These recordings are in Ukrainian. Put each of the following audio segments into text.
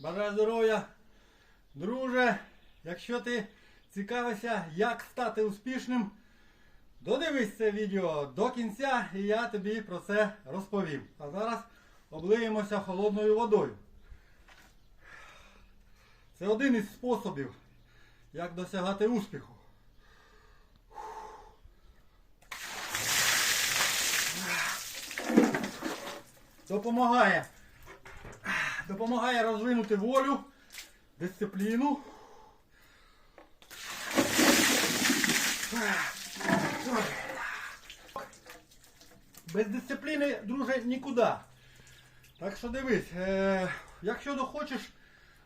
Бажаю здоров'я. Друже, якщо ти цікавишся, як стати успішним, додивись це відео до кінця і я тобі про це розповім. А зараз облиємося холодною водою. Це один із способів, як досягати успіху. Допомагає. Допомагає розвинути волю, дисципліну. Без дисципліни, друже, нікуди. Так що дивись, е, якщо хочеш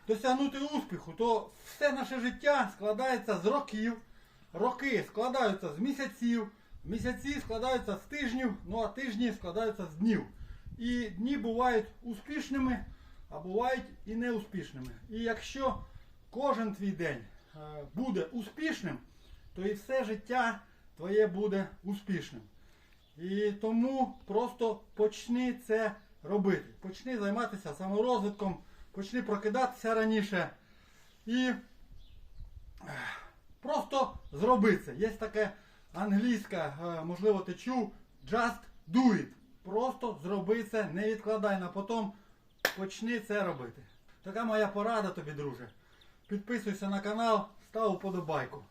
досягнути успіху, то все наше життя складається з років. Роки складаються з місяців, місяці складаються з тижнів, ну а тижні складаються з днів. І дні бувають успішними, а бувають і неуспішними. І якщо кожен твій день е, буде успішним, то і все життя твоє буде успішним. І тому просто почни це робити. Почни займатися саморозвитком, почни прокидатися раніше. І просто зроби це. Є таке англійське, е, можливо, ти чув, just do it. Просто зроби це, не відкладай на потом, почни це робити. Така моя порада тобі, друже. Підписуйся на канал, став уподобайку.